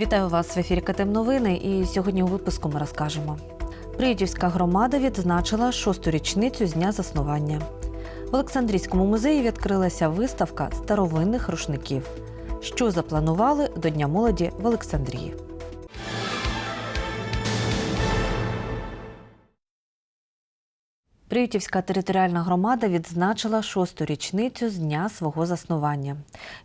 Вітаю вас в ефірі КТМ Новини. І сьогодні у випуску ми розкажемо. Приютівська громада відзначила шосту річницю з дня заснування. В Олександрійському музеї відкрилася виставка старовинних рушників. Що запланували до Дня молоді в Олександрії? Приютівська територіальна громада відзначила шосту річницю з дня свого заснування.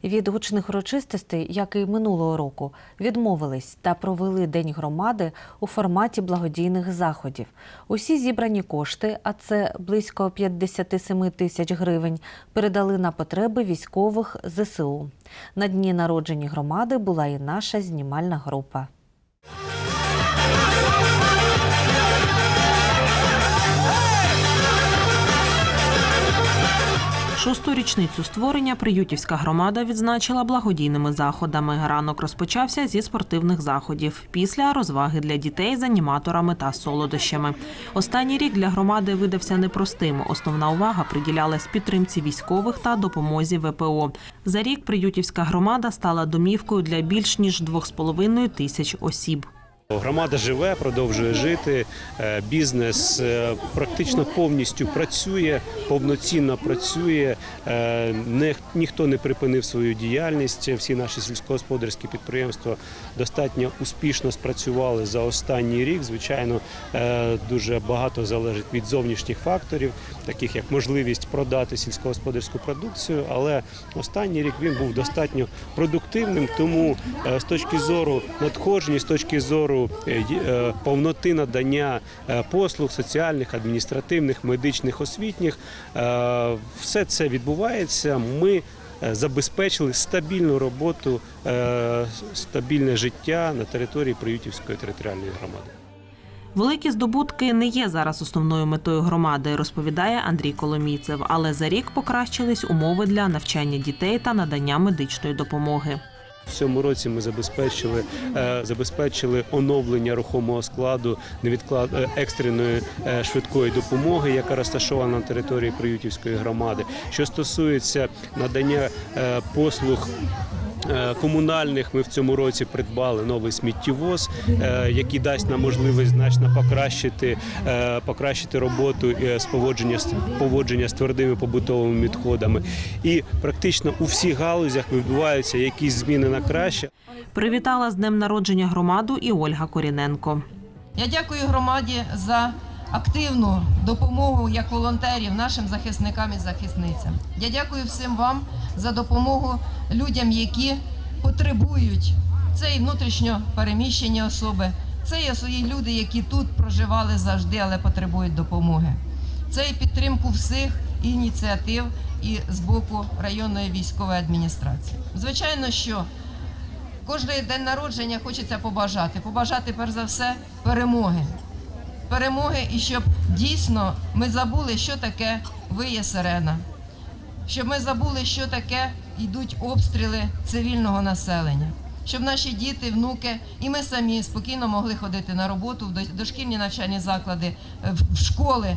Від гучних урочистостей, як і минулого року, відмовились та провели День громади у форматі благодійних заходів. Усі зібрані кошти, а це близько 57 тисяч гривень, передали на потреби військових ЗСУ. На дні народження громади була і наша знімальна група. Шосту річницю створення Приютівська громада відзначила благодійними заходами. Ранок розпочався зі спортивних заходів. Після розваги для дітей з аніматорами та солодощами. Останній рік для громади видався непростим. Основна увага приділялась підтримці військових та допомозі ВПО. За рік Приютівська громада стала домівкою для більш ніж 2,5 тисяч осіб. Громада живе, продовжує жити. е, Бізнес е, практично повністю працює, повноцінно працює. е, ніхто не припинив свою діяльність. Всі наші сільськогосподарські підприємства достатньо успішно спрацювали за останній рік. Звичайно, дуже багато залежить від зовнішніх факторів, таких як можливість продати сільськогосподарську продукцію. Але останній рік він був достатньо продуктивним. Тому з точки зору надходжень, з точки зору е, й- е, повноти надання е, послуг соціальних, адміністративних, медичних, освітніх, е, все це відбувається. Ми е, забезпечили стабільну роботу, е, стабільне життя на території Приютівської територіальної громади. Великі здобутки не є зараз основною метою громади, розповідає Андрій Коломійцев. Але за рік покращились умови для навчання дітей та надання медичної допомоги. В цьому році ми забезпечили, е, забезпечили оновлення рухомого складу невідклад е, екстреної е, швидкої допомоги, яка розташована на території Приютівської громади. Що стосується надання послуг. Е, Комунальних ми в цьому році придбали новий сміттєвоз, е, який дасть нам можливість значно покращити, е, покращити роботу з поводження поводження з твердими побутовими відходами. І практично у всіх галузях відбуваються якісь зміни на краще. Привітала з днем народження громаду і Ольга Коріненко. Я дякую громаді за активну допомогу як волонтерів нашим захисникам і захисницям. Я дякую всім вам за допомогу людям, які потребують. І внутрішньо переміщені особи, це і свої люди, які тут проживали завжди, але потребують допомоги. Це і підтримку всіх ініціатив і з боку районної військової адміністрації. Звичайно, що Кожний день народження хочеться побажати. Побажати, перш за все, перемоги. Перемоги і щоб дійсно ми забули, що таке виє сирена. Щоб ми забули, що таке йдуть обстріли цивільного населення. Щоб наші діти, внуки і ми самі спокійно могли ходити на роботу в дошкільні навчальні заклади, е, в школи.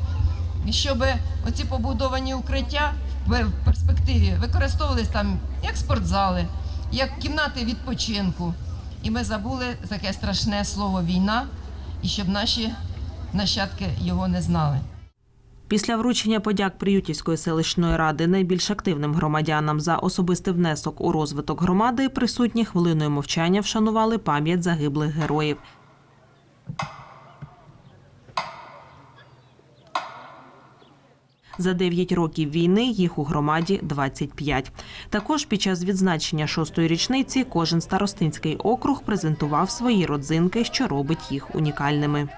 І щоб оці побудовані укриття в перспективі використовувались там як спортзали, як кімнати відпочинку. І ми забули таке страшне слово війна, і щоб наші нащадки його не знали. Після вручення подяк Приютівської селищної ради найбільш активним громадянам за особистий внесок у розвиток громади присутні хвилиною мовчання вшанували пам'ять загиблих героїв. За 9 років війни їх у громаді 25. Також під час відзначення шостої річниці кожен старостинський округ презентував свої родзинки, що робить їх унікальними.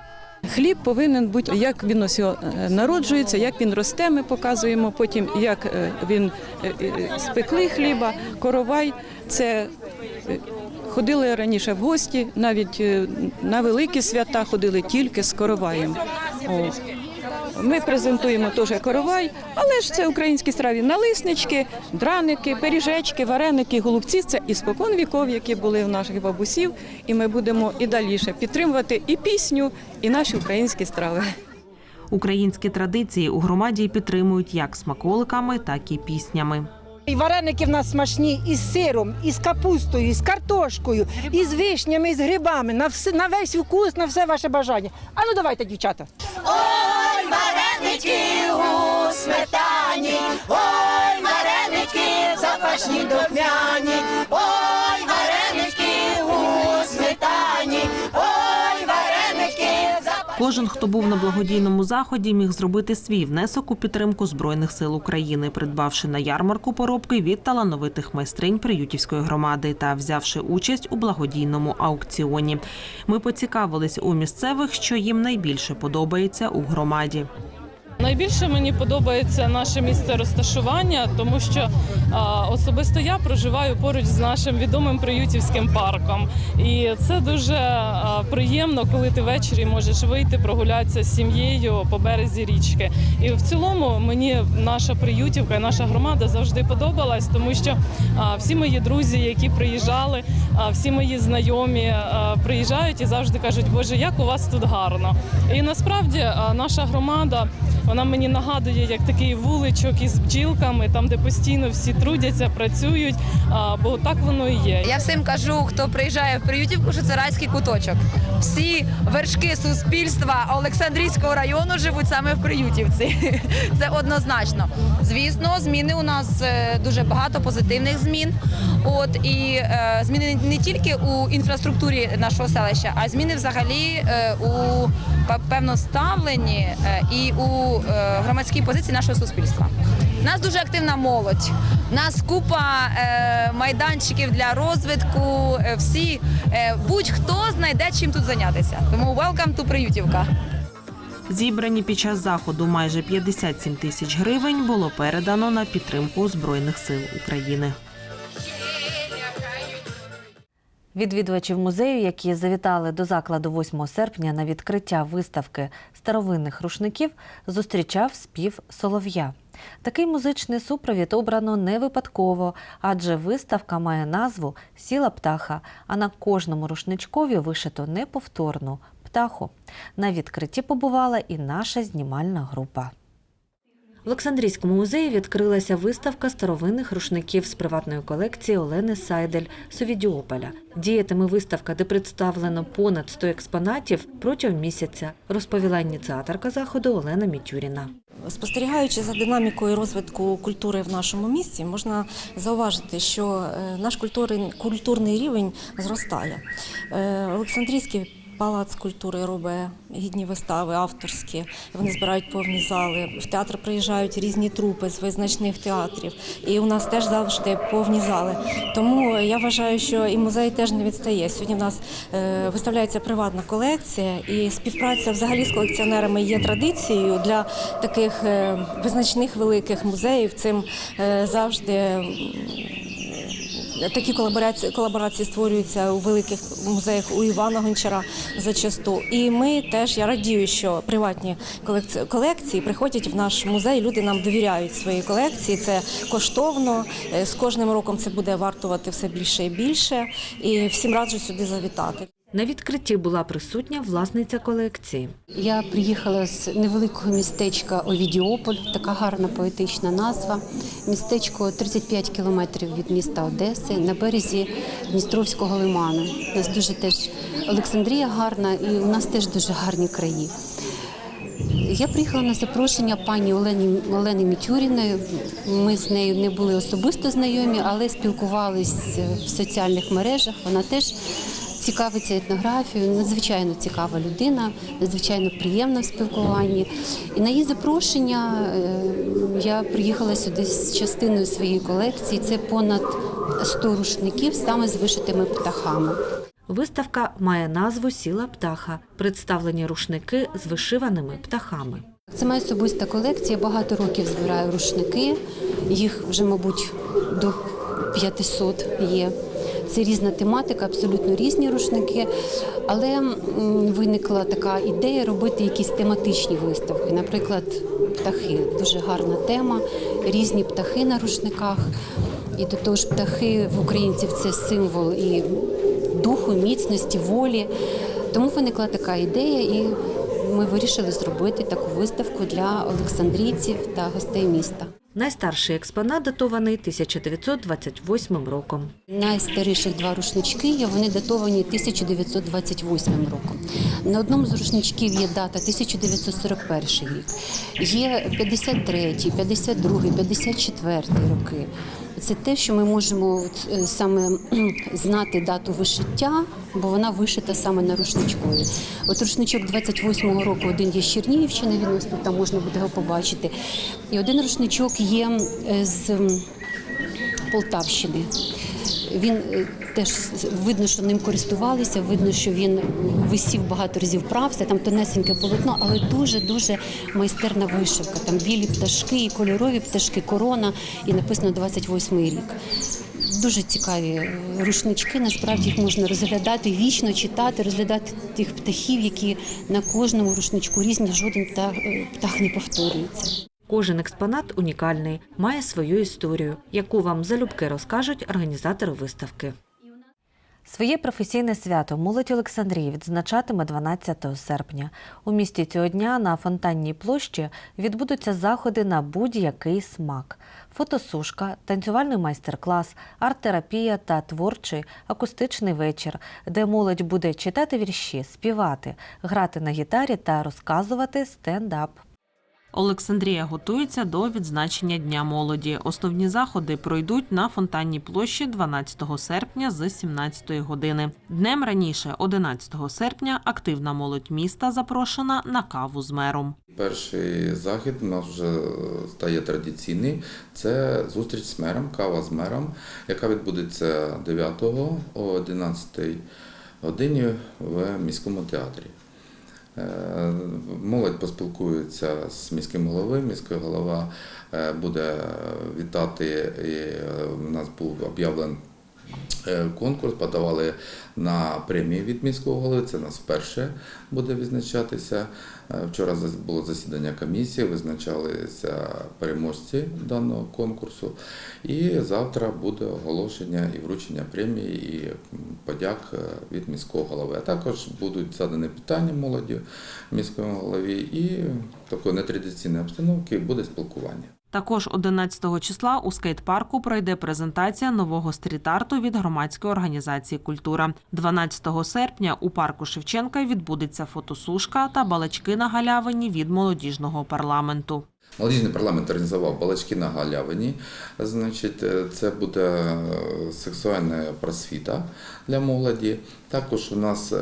Хліб повинен бути, як він ось е, народжується, як він росте, ми показуємо. Потім як е, він е, спекли хліба, коровай. Це ходили раніше в гості, навіть на великі свята ходили тільки з короваєм. О. Ми презентуємо теж коровай, але ж це українські страви. Налиснички, драники, пиріжечки, вареники, голубці. Це іспокон віков, які були в наших бабусів. І ми будемо і далі підтримувати і пісню, і наші українські страви. Українські традиції у громаді підтримують як смаколиками, так і піснями. І вареники в нас смачні із сиром, із капустою, із картошкою, із вишнями, із грибами. На, все, на весь вкус, на все ваше бажання. А ну давайте, дівчата вареники у сметані, ой, вареники запашні духмяні. ой. Кожен, хто був на благодійному заході, міг зробити свій внесок у підтримку збройних сил України, придбавши на ярмарку поробки від талановитих майстринь Приютівської громади та взявши участь у благодійному аукціоні. Ми поцікавились у місцевих, що їм найбільше подобається у громаді. Найбільше мені подобається наше місце розташування, тому що а, особисто я проживаю поруч з нашим відомим приютівським парком. І це дуже а, приємно, коли ти ввечері можеш вийти прогулятися з сім'єю по березі річки. І в цілому мені наша приютівка і наша громада завжди подобалась, тому що а, всі мої друзі, які приїжджали, а, всі мої знайомі а, приїжджають і завжди кажуть, Боже, як у вас тут гарно. І насправді а, наша громада. Вона мені нагадує як такий вуличок із бджілками, там де постійно всі трудяться, працюють. Бо так воно і є. Я всім кажу, хто приїжджає в Приютівку, що це райський куточок. Всі вершки суспільства Олександрійського району живуть саме в Приютівці. Це однозначно. Звісно, зміни у нас е, дуже багато позитивних змін. От і е, зміни не тільки у інфраструктурі нашого селища, а зміни взагалі е, у пе- певно ставленні е, і у е, громадській позиції нашого суспільства. У нас дуже активна молодь. У нас купа е, майданчиків для розвитку. Е, всі е, будь-хто знайде чим тут зайнятися. Тому welcome to Приютівка. Зібрані під час заходу майже 57 тисяч гривень було передано на підтримку збройних сил України. Відвідувачів музею, які завітали до закладу 8 серпня на відкриття виставки старовинних рушників, зустрічав спів солов'я. Такий музичний супровід обрано не випадково, адже виставка має назву Сіла птаха, а на кожному рушничкові вишито неповторну птаху. На відкритті побувала і наша знімальна група. В Олександрійському музеї відкрилася виставка старовинних рушників з приватної колекції Олени Сайдель Совідіополя. Діятиме виставка, де представлено понад 100 експонатів протягом місяця, розповіла ініціаторка заходу Олена Мітюріна. Спостерігаючи за динамікою розвитку культури в нашому місті, можна зауважити, що е, наш культурний, рівень зростає. Е, Олександрійський палац культури робить гідні вистави, авторські. Вони збирають повні зали. В театр приїжджають різні трупи з визначних театрів. І у нас теж завжди повні зали. Тому я вважаю, що і музей теж не відстає. Сьогодні в нас е, виставляється приватна колекція, і співпраця взагалі з колекціонерами є традицією для таких е, визначних великих музеїв. Цим е, завжди. Такі колаборації, колаборації створюються у великих музеях у Івана Гончара зачасту. І ми теж я радію, що приватні колекці- колекції приходять в наш музей. Люди нам довіряють свої колекції. Це коштовно. Е, З кожним роком це буде вартувати все більше і більше. І всім раджу сюди завітати. На відкритті була присутня власниця колекції. Я приїхала з невеликого містечка Овідіополь, така гарна поетична назва. Містечко 35 кілометрів від міста Одеси на березі Дністровського лиману. У нас дуже теж Олександрія гарна, і у нас теж дуже гарні краї. Я приїхала на запрошення пані Олені Олени Мітюріної. Ми з нею не були особисто знайомі, але спілкувались в соціальних мережах. Вона теж цікавиться етнографією, надзвичайно цікава людина, надзвичайно приємна в спілкуванні. І на її запрошення е, я приїхала сюди з частиною своєї колекції. Це понад 100 рушників саме з вишитими птахами. Виставка має назву Сіла птаха, представлені рушники з вишиваними птахами. Це моя особиста колекція. Багато років збираю рушники. Їх вже, мабуть, до 500 є. Це різна тематика, абсолютно різні рушники. Але виникла така ідея робити якісь тематичні виставки. Наприклад, птахи дуже гарна тема, різні птахи на рушниках. І до того ж, птахи в українців це символ і духу, міцності, волі. Тому виникла така ідея, і ми вирішили зробити таку виставку для олександрійців та гостей міста. Найстарший експонат датований 1928 роком. Найстаріших два рушнички є, вони датовані 1928 роком. На одному з рушничків є дата 1941 рік. Є 53, 52, 54 роки. Це те, що ми можемо е, саме знати дату вишиття, бо вона вишита саме на рушничкові. От рушничок 28-го року один є з Чернігівщини, тут там можна буде його побачити. І один рушничок є е, з Полтавщини. Він е, теж видно, що ним користувалися, видно, що він висів багато разів прався, там тонесеньке полотно, але дуже-дуже майстерна вишивка. Там білі пташки, і кольорові пташки, корона, і написано 28-й рік. Дуже цікаві е, рушнички. Насправді їх можна розглядати вічно, читати, розглядати тих птахів, які на кожному рушничку різні, жоден птах, е, птах не повторюється. Кожен експонат унікальний, має свою історію, яку вам залюбки розкажуть організатори виставки. Своє професійне свято молодь Олександрії відзначатиме 12 серпня. У місті цього дня на фонтанній площі відбудуться заходи на будь-який смак: фотосушка, танцювальний майстер-клас, арт-терапія та творчий акустичний вечір, де молодь буде читати вірші, співати, грати на гітарі та розказувати стендап. Олександрія готується до відзначення Дня молоді. Основні заходи пройдуть на фонтанній площі 12 серпня з 17 години. Днем раніше, 11 серпня, активна молодь міста запрошена на каву з мером. Перший захід у нас вже стає традиційний. Це зустріч з мером, кава з мером, яка відбудеться 9 о 11 годині в міському театрі. Е, Молодь поспілкується з міським головою. Міський голова е, буде вітати. Е, у нас був об'явлений конкурс, подавали на премію від міського голови. Це нас вперше буде відзначатися. Е, Вчора було засідання комісії, визначалися переможці даного конкурсу. І завтра буде оголошення і вручення премії і подяк е, від міського голови. А також будуть задані питання молоді міському голові і такої нетрадиційної обстановки буде спілкування. Також 11 числа у скейт-парку пройде презентація нового стріт-арту від громадської організації Культура. 12 серпня у парку Шевченка відбудеться фотосушка та балачки на галявині від молодіжного парламенту. Молодіжний парламент організував балачки на галявині. Значить, е, це буде е, сексуальна просвіта для молоді. Також у нас е,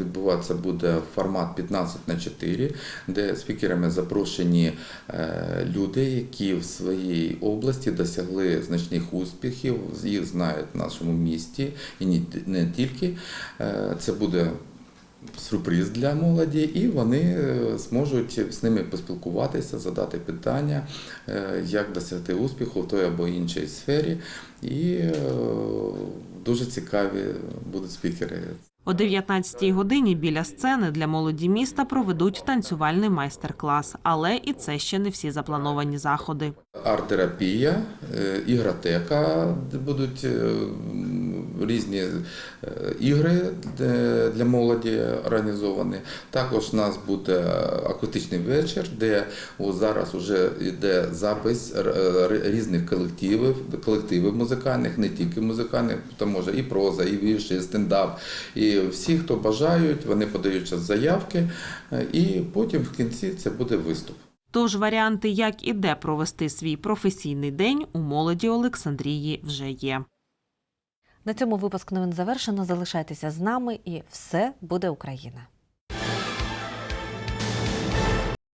відбуватися буде формат 15 на 4, де спікерами запрошені люди, які в своїй області досягли значних успіхів. Їх знають в нашому місті і не тільки. Це буде сюрприз для молоді, і вони е, зможуть з ними поспілкуватися, задати питання, е, як досягти успіху в той або іншій сфері. І е, дуже цікаві будуть спікери. О 19-й годині біля сцени для молоді міста проведуть танцювальний майстер-клас. Але і це ще не всі заплановані заходи. Арт-терапія, ігротека, де будуть різні е, ігри для молоді організовані. Також у нас буде акустичний вечір, де зараз вже йде запис р- різних колективів, колективів музикальних, не тільки музикальних, там може і проза, і вірші, і стендап. І всі, хто бажають, вони подають заявки, е, і потім в кінці це буде виступ. Тож варіанти, як і де провести свій професійний день, у молоді Олександрії вже є. На цьому випуск новин завершено. Залишайтеся з нами і все буде Україна.